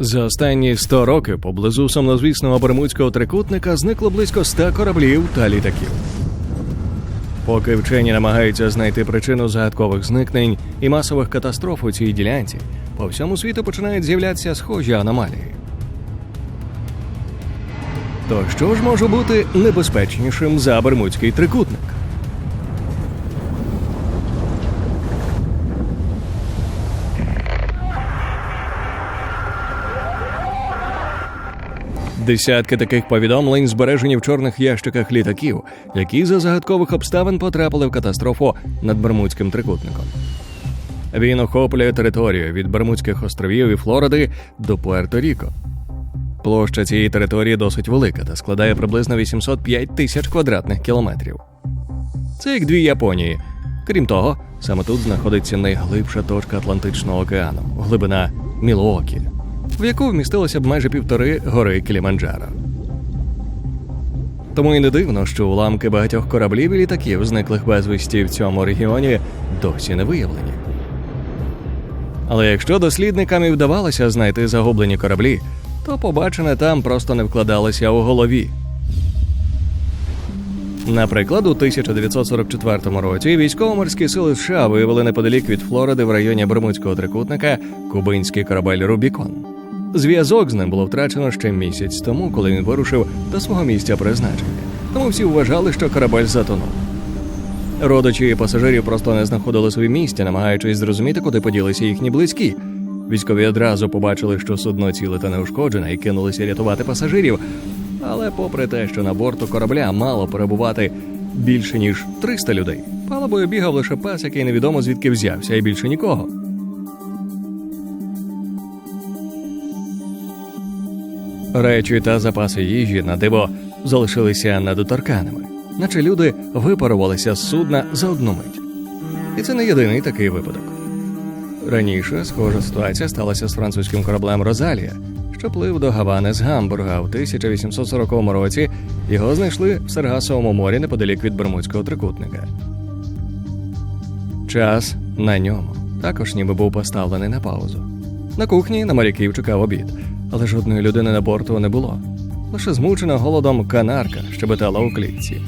За останні 100 років поблизу сумнозвісного Бермудського трикутника зникло близько 100 кораблів та літаків. Поки вчені намагаються знайти причину загадкових зникнень і масових катастроф у цій ділянці, по всьому світу починають з'являтися схожі аномалії. То що ж може бути небезпечнішим за Бермудський трикутник? Десятки таких повідомлень збережені в чорних ящиках літаків, які за загадкових обставин потрапили в катастрофу над Бермудським трикутником. Він охоплює територію від Бермудських островів і Флориди до Пуерто-Ріко. Площа цієї території досить велика та складає приблизно 805 тисяч квадратних кілометрів. Це як дві Японії. Крім того, саме тут знаходиться найглибша точка Атлантичного океану глибина Мілуокі, в яку вмістилося б майже півтори гори Кіліманджаро. Тому і не дивно, що уламки багатьох кораблів і літаків, зниклих безвісті в цьому регіоні, досі не виявлені. Але якщо дослідникам і вдавалося знайти загублені кораблі, то побачене там просто не вкладалося у голові. Наприклад, у 1944 році військово-морські сили США виявили неподалік від Флориди в районі Бермудського трикутника кубинський корабель Рубікон. Зв'язок з ним було втрачено ще місяць тому, коли він вирушив до свого місця призначення. Тому всі вважали, що корабель затонув. Родичі і пасажирів просто не знаходили собі місця, намагаючись зрозуміти, куди поділися їхні близькі. Військові одразу побачили, що судно ціле та неушкоджене, і кинулися рятувати пасажирів. Але, попри те, що на борту корабля мало перебувати більше ніж 300 людей, палубою бігав лише пес, який невідомо звідки взявся, і більше нікого. Речі та запаси їжі на диво залишилися недоторканими, наче люди випарувалися з судна за одну мить. І це не єдиний такий випадок. Раніше схожа ситуація сталася з французьким кораблем Розалія, що плив до Гавани з Гамбурга у 1840 році. Його знайшли в Саргасовому морі неподалік від Бермудського трикутника. Час на ньому також ніби був поставлений на паузу. На кухні на моряків чекав обід, але жодної людини на борту не було. Лише змучена голодом канарка щебетала у клітці.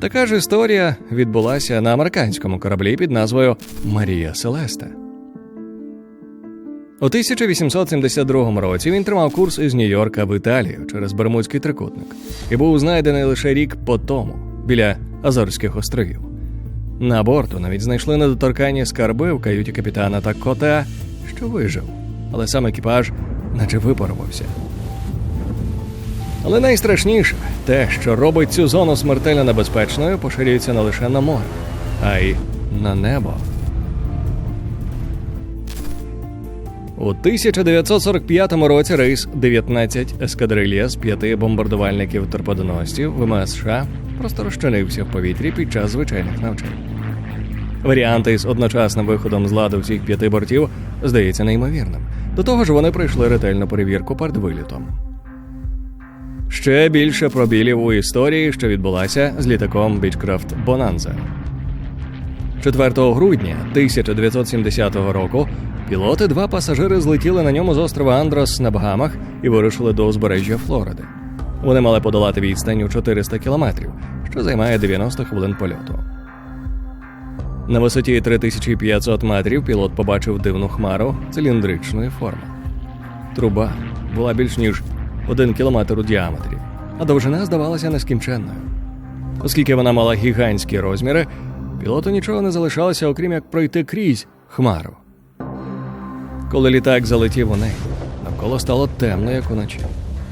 Така ж історія відбулася на американському кораблі під назвою Марія Селеста. У 1872 році він тримав курс із Нью-Йорка в Італію через Бермудський трикутник і був знайдений лише рік по тому біля Азорських островів. На борту навіть знайшли недоторканні скарби в каюті капітана та кота, що вижив, але сам екіпаж наче випарувався. Але найстрашніше те, що робить цю зону смертельно небезпечною, поширюється не лише на море, а й на небо. У 1945 році рейс 19 ескадрилья з п'яти бомбардувальників торпедоносців ВМС США просто розчинився в повітрі під час звичайних навчань. Варіанти з одночасним виходом з ладу всіх п'яти бортів здається неймовірним. До того ж, вони пройшли ретельну перевірку перед вилітом. Ще більше пробілів у історії, що відбулася з літаком Бічкрафт Бонанза. 4 грудня 1970 року пілоти два пасажири злетіли на ньому з острова Андрос на Багамах і вирушили до узбережжя Флориди. Вони мали подолати відстань у 400 кілометрів, що займає 90 хвилин польоту. На висоті 3500 метрів пілот побачив дивну хмару циліндричної форми. Труба була більш ніж один кілометр у діаметрі, а довжина здавалася нескінченною. Оскільки вона мала гігантські розміри, пілоту нічого не залишалося, окрім як пройти крізь хмару. Коли літак залетів у неї, навколо стало темно, як уночі.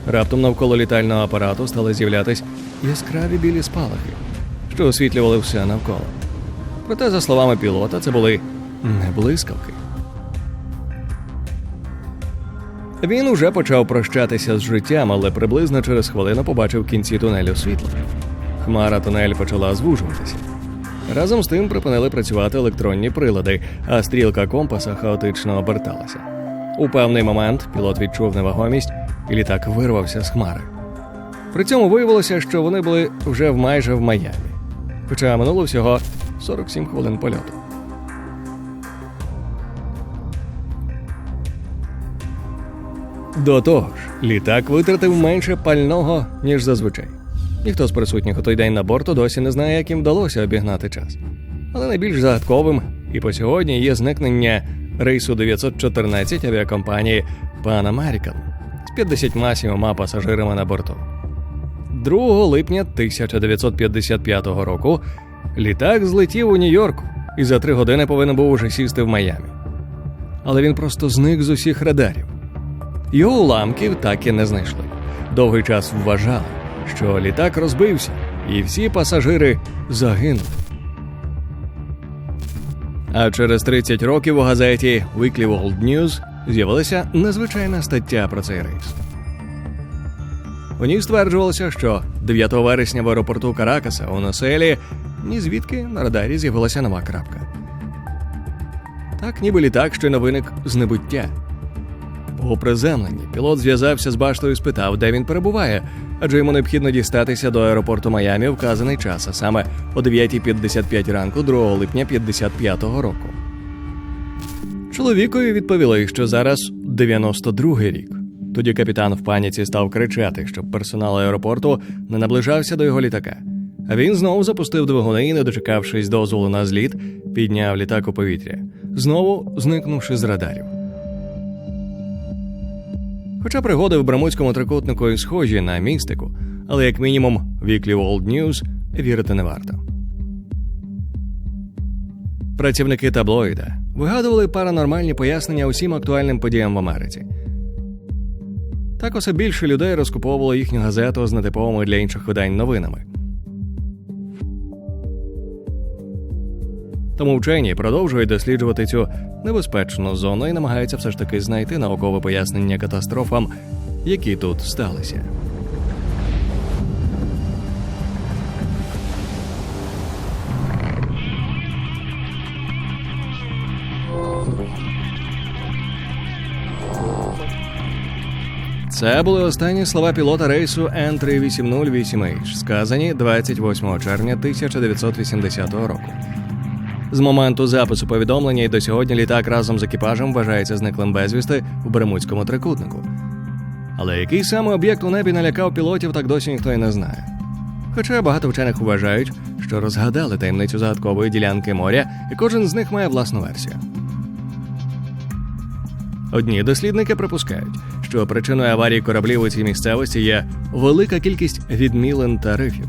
Раптом навколо літального апарату стали з'являтись яскраві білі спалахи, що освітлювали все навколо. Проте, за словами пілота, це були не блискавки. Він уже почав прощатися з життям, але приблизно через хвилину побачив кінці тунелю світло. Хмара тунель почала звужуватися. Разом з тим припинили працювати електронні прилади, а стрілка компаса хаотично оберталася. У певний момент пілот відчув невагомість, і літак вирвався з хмари. При цьому виявилося, що вони були вже майже в Майамі, хоча минуло всього 47 хвилин польоту. До того ж, літак витратив менше пального, ніж зазвичай. Ніхто з присутніх у той день на борту досі не знає, як їм вдалося обігнати час. Але найбільш загадковим і по сьогодні є зникнення рейсу 914 авіакомпанії Pan American з 57 пасажирами на борту. 2 липня 1955 року літак злетів у Нью-Йорку і за три години повинен був уже сісти в Майамі. Але він просто зник з усіх радарів. Його уламків так і не знайшли. Довгий час вважали, що літак розбився, і всі пасажири загинули. А через 30 років у газеті Weekly World News з'явилася незвичайна стаття про цей рейс. У ній стверджувалося, що 9 вересня в аеропорту Каракаса у Населі ні звідки на радарі з'явилася нова крапка. Так, ніби літак щойно виник з небуття. У приземленні пілот зв'язався з баштою і спитав, де він перебуває, адже йому необхідно дістатися до аеропорту Майамі вказаний час, а саме о 9.55 ранку 2 липня 55-го року. Чоловікові відповіли, що зараз 92-й рік. Тоді капітан в паніці став кричати, щоб персонал аеропорту не наближався до його літака. Він знову запустив двигуни не дочекавшись дозволу на зліт, підняв літак у повітря, знову зникнувши з радарів. Хоча пригоди в Брамутському трикутнику і схожі на містику, але як мінімум Weekly World News вірити не варто. Працівники таблоїда вигадували паранормальні пояснення усім актуальним подіям в Америці. Так усе більше людей розкуповувало їхню газету з нетиповими для інших видань новинами. Тому вчені продовжують досліджувати цю небезпечну зону і намагаються все ж таки знайти наукове пояснення катастрофам, які тут сталися. Це були останні слова пілота рейсу N380-8H, сказані 28 червня 1980 року. З моменту запису повідомлення і до сьогодні літак разом з екіпажем вважається зниклим безвісти у Бермудському трикутнику. Але який саме об'єкт у небі налякав пілотів, так досі ніхто й не знає. Хоча багато вчених вважають, що розгадали таємницю загадкової ділянки моря, і кожен з них має власну версію. Одні дослідники припускають, що причиною аварії кораблів у цій місцевості є велика кількість відмілин та рифів.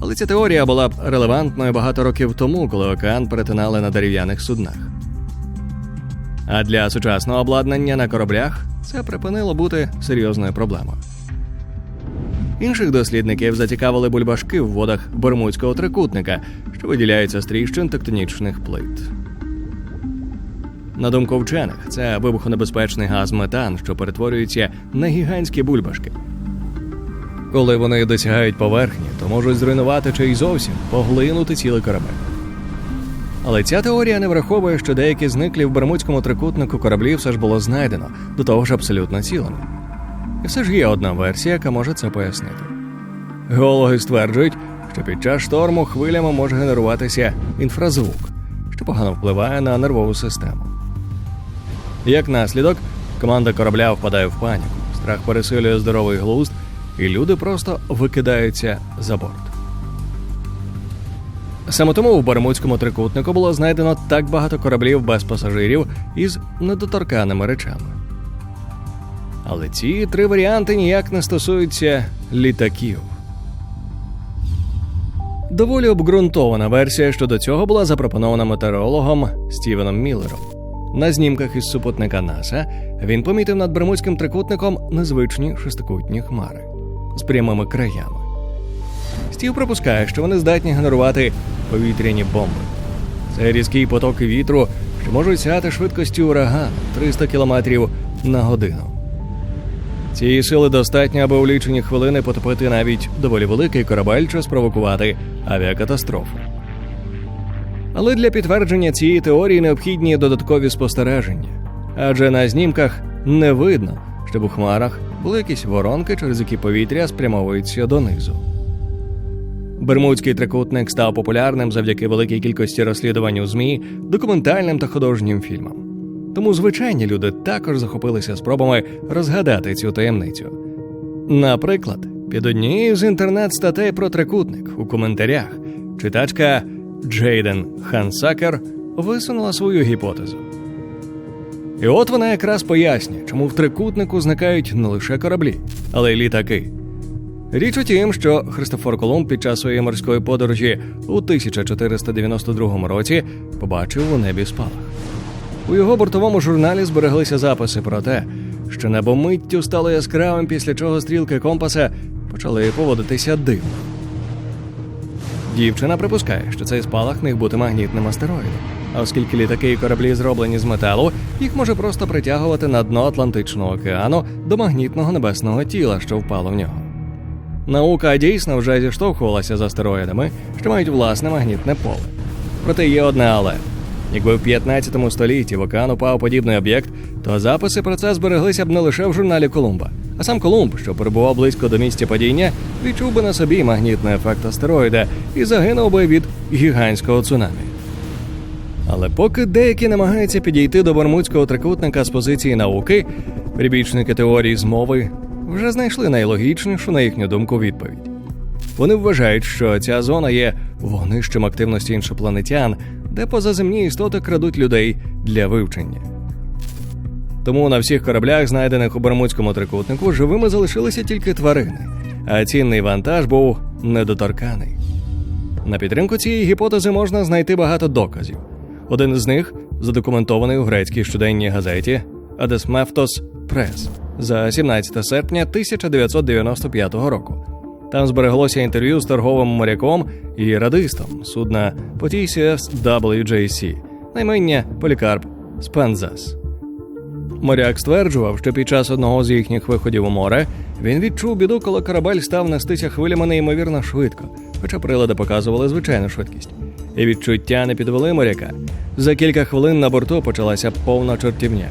Але ця теорія була б релевантною багато років тому, коли океан перетинали на дерев'яних суднах. А для сучасного обладнання на кораблях це припинило бути серйозною проблемою. Інших дослідників зацікавили бульбашки в водах Бермудського трикутника, що виділяються з тріщин тектонічних плит. На думку вчених, це вибухонебезпечний газ метан, що перетворюється на гігантські бульбашки. Коли вони досягають поверхні, то можуть зруйнувати чи й зовсім поглинути цілий корабель. Але ця теорія не враховує, що деякі зниклі в Бермудському трикутнику кораблі все ж було знайдено, до того ж абсолютно цілими. І все ж є одна версія, яка може це пояснити. Геологи стверджують, що під час шторму хвилями може генеруватися інфразвук, що погано впливає на нервову систему. Як наслідок, команда корабля впадає в паніку, страх пересилює здоровий глузд, і люди просто викидаються за борт. Саме тому в Бермудському трикутнику було знайдено так багато кораблів без пасажирів із недоторканими речами. Але ці три варіанти ніяк не стосуються літаків. Доволі обґрунтована версія щодо цього була запропонована метеорологом Стівеном Міллером. На знімках із супутника НАСА він помітив над Бермудським трикутником незвичні шестикутні хмари з прямими краями. Стів припускає, що вони здатні генерувати повітряні бомби. Це різкий потоки вітру, що можуть сягати швидкості урагану 300 км на годину. Цієї сили достатньо, аби у лічені хвилини потопити навіть доволі великий корабель чи спровокувати авіакатастрофу. Але для підтвердження цієї теорії необхідні додаткові спостереження, адже на знімках не видно, щоб у хмарах були якісь воронки, через які повітря спрямовується донизу. Бермудський трикутник став популярним завдяки великій кількості розслідувань у ЗМІ, документальним та художнім фільмам. Тому звичайні люди також захопилися спробами розгадати цю таємницю. Наприклад, під однією з інтернет-статей про трикутник у коментарях читачка Джейден Хансакер висунула свою гіпотезу. І от вона якраз пояснює, чому в трикутнику зникають не лише кораблі, але й літаки. Річ у тім, що Христофор Колумб під час своєї морської подорожі у 1492 році побачив у небі спалах. У його бортовому журналі збереглися записи про те, що небо миттю стало яскравим, після чого стрілки компаса почали поводитися дивно. Дівчина припускає, що цей спалах міг бути магнітним астероїдом. Оскільки літаки і кораблі зроблені з металу, їх може просто притягувати на дно Атлантичного океану до магнітного небесного тіла, що впало в нього. Наука дійсно вже зіштовхувалася з астероїдами, що мають власне магнітне поле. Проте є одне але. Якби в 15 столітті в океан упав подібний об'єкт, то записи про це збереглися б не лише в журналі Колумба, а сам Колумб, що перебував близько до місця падіння, відчув би на собі магнітний ефект астероїда і загинув би від гігантського цунамі. Але поки деякі намагаються підійти до Бермудського трикутника з позиції науки, прибічники теорії змови вже знайшли найлогічнішу, на їхню думку, відповідь. Вони вважають, що ця зона є вогнищем активності іншопланетян, де позаземні істоти крадуть людей для вивчення. Тому на всіх кораблях, знайдених у Бермудському трикутнику, живими залишилися тільки тварини, а цінний вантаж був недоторканий. На підтримку цієї гіпотези можна знайти багато доказів. Один з них задокументований у грецькій щоденній газеті Адесмефтос Прес за 17 серпня 1995 року. Там збереглося інтерв'ю з торговим моряком і радистом судна Potisius WJC, наймення Полікарп Спензас. Моряк стверджував, що під час одного з їхніх виходів у море він відчув біду, коли корабель став нестися хвилями неймовірно швидко, хоча прилади показували звичайну швидкість. І відчуття не підвели моряка. За кілька хвилин на борту почалася повна чортівня.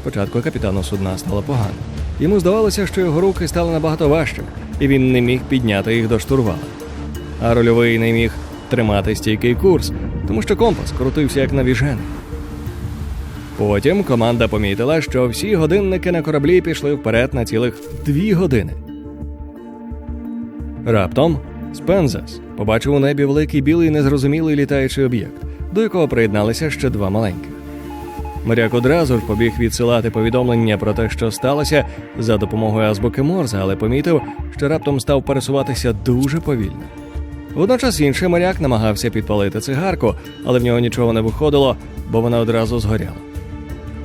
Спочатку капітану судна стало погано. Йому здавалося, що його руки стали набагато важчими, і він не міг підняти їх до штурвала. А рольовий не міг тримати стійкий курс, тому що компас крутився як навіжений. Потім команда помітила, що всі годинники на кораблі пішли вперед на цілих дві години. Раптом Спензас побачив у небі великий білий незрозумілий літаючий об'єкт, до якого приєдналися ще два маленьких. Моряк одразу ж побіг відсилати повідомлення про те, що сталося, за допомогою азбуки Морзе, але помітив, що раптом став пересуватися дуже повільно. Водночас інший моряк намагався підпалити цигарку, але в нього нічого не виходило, бо вона одразу згоряла.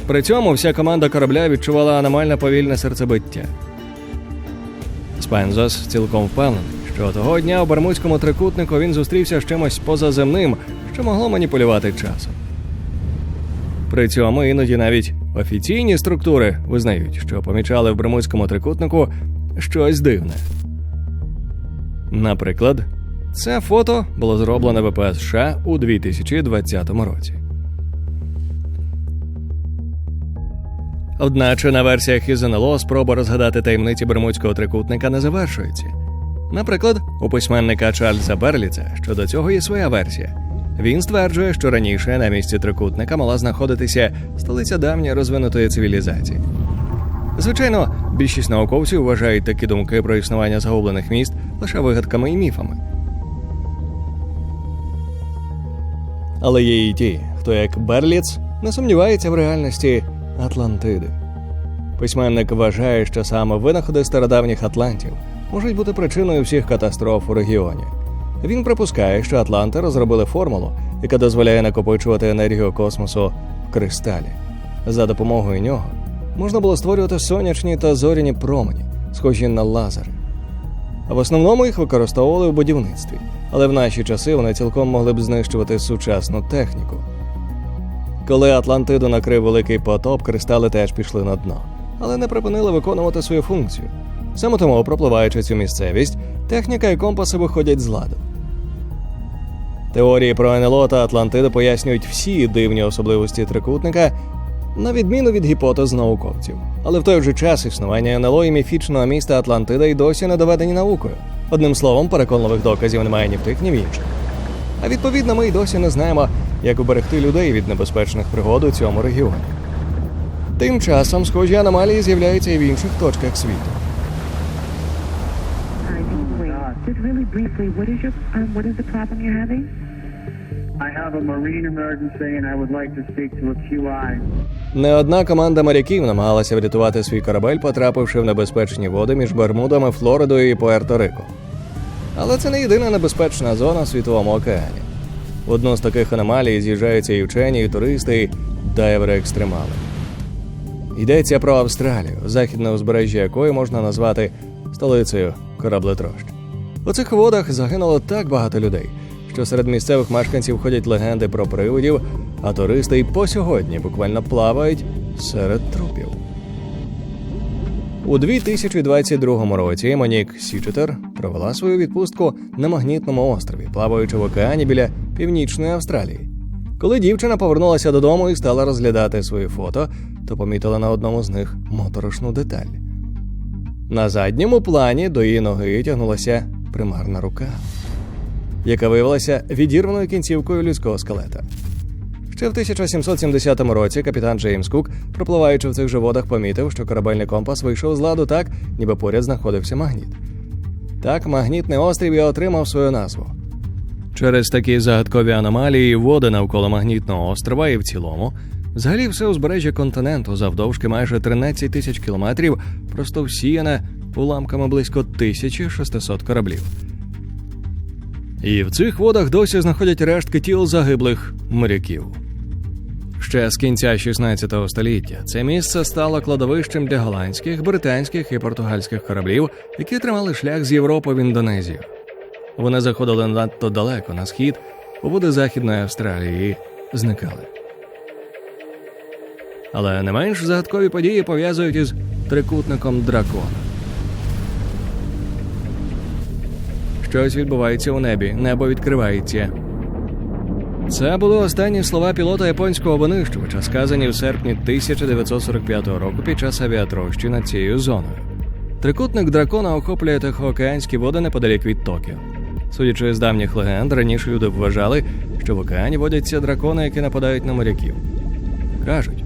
При цьому вся команда корабля відчувала аномально повільне серцебиття. Спензос цілком впевнений, що того дня у Бермудському трикутнику він зустрівся з чимось позаземним, що могло маніпулювати часом. При цьому іноді навіть офіційні структури визнають, що помічали в Бермудському трикутнику щось дивне. Наприклад, це фото було зроблене ВПС США у 2020 році. Одначе на версіях із НЛО спроба розгадати таємниці Бермудського трикутника не завершується. Наприклад, у письменника Чарльза Берліца щодо цього є своя версія. Він стверджує, що раніше на місці трикутника мала знаходитися столиця давньої розвинутої цивілізації. Звичайно, більшість науковців вважають такі думки про існування загублених міст лише вигадками і міфами. Але є і ті, хто, як Берліц, не сумнівається в реальності Атлантиди. Письменник вважає, що саме винаходи стародавніх атлантів можуть бути причиною всіх катастроф у регіоні. Він припускає, що Атланти розробили формулу, яка дозволяє накопичувати енергію космосу в кристалі. За допомогою нього можна було створювати сонячні та зоряні промені, схожі на лазери. В основному їх використовували в будівництві, але в наші часи вони цілком могли б знищувати сучасну техніку. Коли Атлантиду накрив великий потоп, кристали теж пішли на дно, але не припинили виконувати свою функцію. Саме тому, пропливаючи цю місцевість, техніка і компаси виходять з ладу. Теорії про НЛО та Атлантиду пояснюють всі дивні особливості трикутника, на відміну від гіпотез науковців. Але в той же час існування НЛО і міфічного міста Атлантида й досі не доведені наукою. Одним словом, переконливих доказів немає ні в тих, ні в інших. А відповідно, ми й досі не знаємо, як уберегти людей від небезпечних пригод у цьому регіоні. Тим часом схожі аномалії з'являються і в інших точках світу. Just really briefly, what is your um, what is the problem you're having? I have a marine emergency and I would like to speak to a QI. Не одна команда моряків намагалася врятувати свій корабель, потрапивши в небезпечні води між Бермудами, Флоридою і Пуерто-Рико. Але це не єдина небезпечна зона в світовому океані. В одну з таких аномалій з'їжджаються і вчені, і туристи, і дайвери-екстремали. Йдеться про Австралію, західне узбережжя якої можна назвати столицею кораблетрощ. У цих водах загинуло так багато людей, що серед місцевих мешканців ходять легенди про привидів, а туристи й по сьогодні буквально плавають серед трупів. У 2022 році Монік Січетер провела свою відпустку на магнітному острові, плаваючи в океані біля північної Австралії. Коли дівчина повернулася додому і стала розглядати свої фото, то помітила на одному з них моторошну деталь. На задньому плані до її ноги тягнулася примарна рука, яка виявилася відірваною кінцівкою людського скелета. Ще в 1770 році капітан Джеймс Кук, пропливаючи в цих же водах, помітив, що корабельний компас вийшов з ладу так, ніби поряд знаходився магніт. Так магнітний острів і отримав свою назву. Через такі загадкові аномалії води навколо магнітного острова і в цілому, взагалі все узбережжя континенту завдовжки майже 13 тисяч кілометрів просто всіяне уламками близько 1600 кораблів. І в цих водах досі знаходять рештки тіл загиблих моряків. Ще з кінця 16 століття це місце стало кладовищем для голландських, британських і португальських кораблів, які тримали шлях з Європи в Індонезію. Вони заходили надто далеко на схід у води Західної Австралії і зникали. Але не менш загадкові події пов'язують із трикутником дракона. Щось відбувається у небі, небо відкривається. Це були останні слова пілота японського винищувача, сказані в серпні 1945 року під час авіатрощі над цією зоною. Трикутник дракона охоплює тихоокеанські води неподалік від Токіо. Судячи з давніх легенд, раніше люди вважали, що в океані водяться дракони, які нападають на моряків. Кажуть,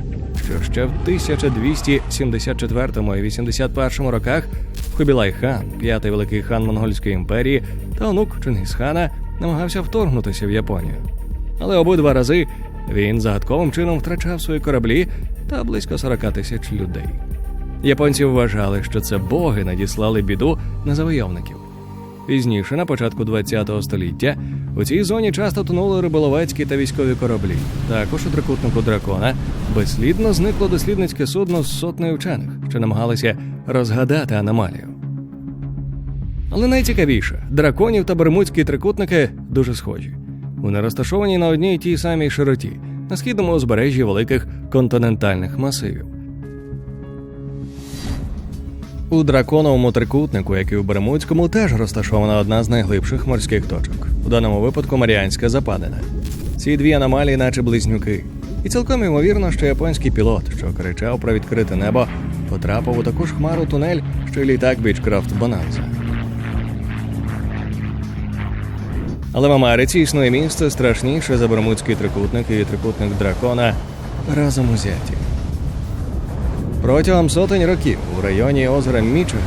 що ще в 1274 і 81 роках Хубілай хан, п'ятий великий хан Монгольської імперії, та онук Чингісхана намагався вторгнутися в Японію. Але обидва рази він загадковим чином втрачав свої кораблі та близько 40 тисяч людей. Японці вважали, що це боги надіслали біду на завойовників. Пізніше, на початку ХХ століття, у цій зоні часто тонули риболовецькі та військові кораблі. Також у трикутнику дракона безслідно зникло дослідницьке судно з сотнею вчених, що намагалися розгадати аномалію. Але найцікавіше, драконів та бермудські трикутники дуже схожі. Вони розташовані на одній і тій самій широті, на східному узбережжі великих континентальних масивів. У драконовому трикутнику, як і у Бермудському, теж розташована одна з найглибших морських точок. У даному випадку Маріанська западина. Ці дві аномалії, наче близнюки. І цілком ймовірно, що японський пілот, що кричав про відкрите небо, потрапив у таку ж хмару тунель, що й літак Бічкрафт Бонанза. Але в Америці існує місце страшніше за Бермудський трикутник і трикутник дракона разом узяті. Протягом сотень років у районі озера Мічиган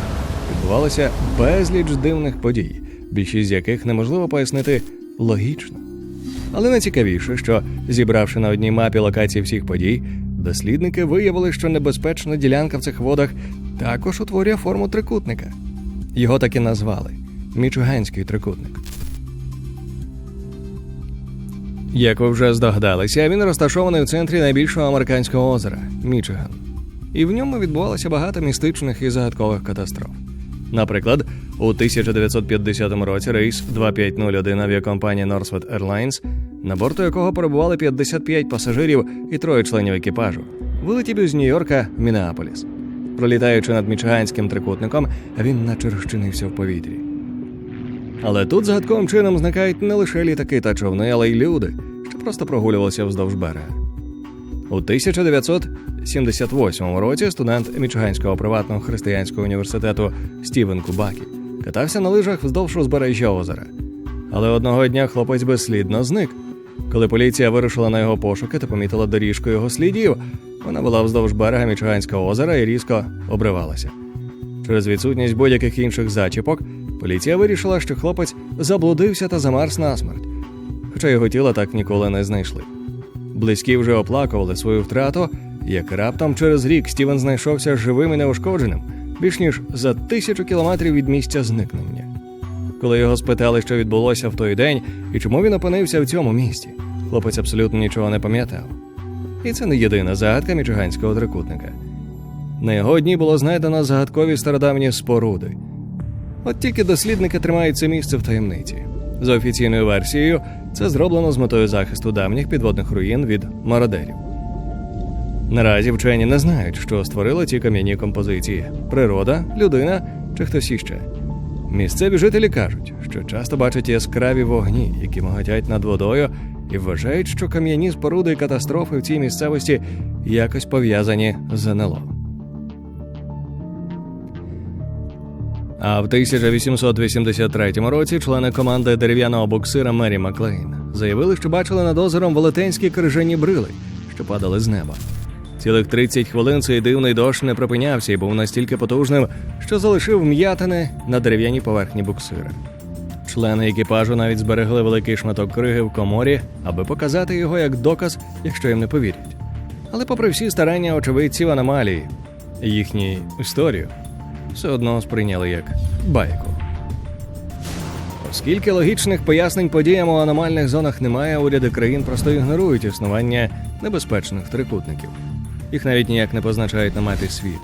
відбувалося безліч дивних подій, більшість з яких неможливо пояснити логічно. Але найцікавіше, що зібравши на одній мапі локації всіх подій, дослідники виявили, що небезпечна ділянка в цих водах також утворює форму трикутника. Його так і назвали Мічуганський трикутник. Як ви вже здогадалися, він розташований в центрі найбільшого американського озера Мічиган. І в ньому відбувалося багато містичних і загадкових катастроф. Наприклад, у 1950 році рейс 2501 авіакомпанії Northwest Airlines, на борту якого перебували 55 пасажирів і троє членів екіпажу, вилетів із Нью-Йорка в Мінеаполіс. Пролітаючи над Мічиганським трикутником, він наче розчинився в повітрі. Але тут загадковим чином зникають не лише літаки та човни, але й люди, що просто прогулювалися вздовж берега. У 1978 році студент Мічиганського приватного християнського університету Стівен Кубакі катався на лижах вздовж узбережжя озера. Але одного дня хлопець безслідно зник, Коли поліція вирушила на його пошуки та помітила доріжку його слідів, вона була вздовж берега Мічиганського озера і різко обривалася. Через відсутність будь-яких інших зачіпок, поліція вирішила, що хлопець заблудився та замерз насмерть, хоча його тіло так ніколи не знайшли. Близькі вже оплакували свою втрату, як раптом через рік Стівен знайшовся живим і неушкодженим більш ніж за тисячу кілометрів від місця зникнення. Коли його спитали, що відбулося в той день і чому він опинився в цьому місті, хлопець абсолютно нічого не пам'ятав. І це не єдина загадка мічиганського трикутника. На його дні було знайдено загадкові стародавні споруди. От тільки дослідники тримають це місце в таємниці. За офіційною версією, це зроблено з метою захисту давніх підводних руїн від мародерів. Наразі вчені не знають, що створило ці кам'яні композиції: природа, людина чи хтось іще. Місцеві жителі кажуть, що часто бачать яскраві вогні, які моготять над водою, і вважають, що кам'яні споруди і катастрофи в цій місцевості якось пов'язані з НЛО. А в 1883 році члени команди дерев'яного буксира Мері Маклейн заявили, що бачили над озером велетенські крижані брили, що падали з неба. Цілих 30 хвилин цей дивний дощ не припинявся і був настільки потужним, що залишив м'ятини на дерев'яній поверхні буксира. Члени екіпажу навіть зберегли великий шматок криги в коморі, аби показати його як доказ, якщо їм не повірять. Але, попри всі старання очевидців аномалії, їхню історію все одно сприйняли як байку. Оскільки логічних пояснень подіям у аномальних зонах немає, уряди країн просто ігнорують існування небезпечних трикутників. Їх навіть ніяк не позначають на мапі світу.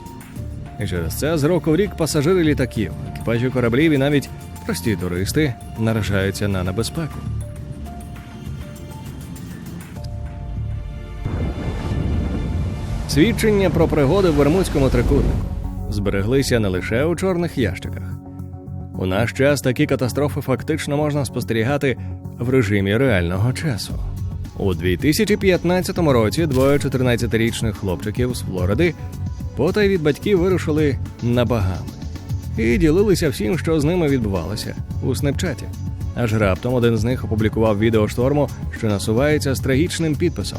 І через це з року в рік пасажири літаків, екіпажі кораблів і навіть прості туристи наражаються на небезпеку. Свідчення про пригоди в Вермудському трикутнику збереглися не лише у чорних ящиках. У наш час такі катастрофи фактично можна спостерігати в режимі реального часу. У 2015 році двоє 14-річних хлопчиків з Флориди потай від батьків вирушили на Багами і ділилися всім, що з ними відбувалося у снепчаті. Аж раптом один з них опублікував відео шторму, що насувається з трагічним підписом.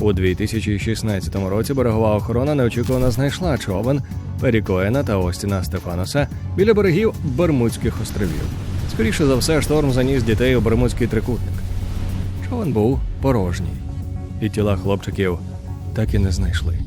У 2016 році берегова охорона неочікувано знайшла човен Перікоена та Остіна Стефаноса біля берегів Бермудських островів. Скоріше за все, шторм заніс дітей у Бермудський трикутник. Човен був порожній, і тіла хлопчиків так і не знайшли.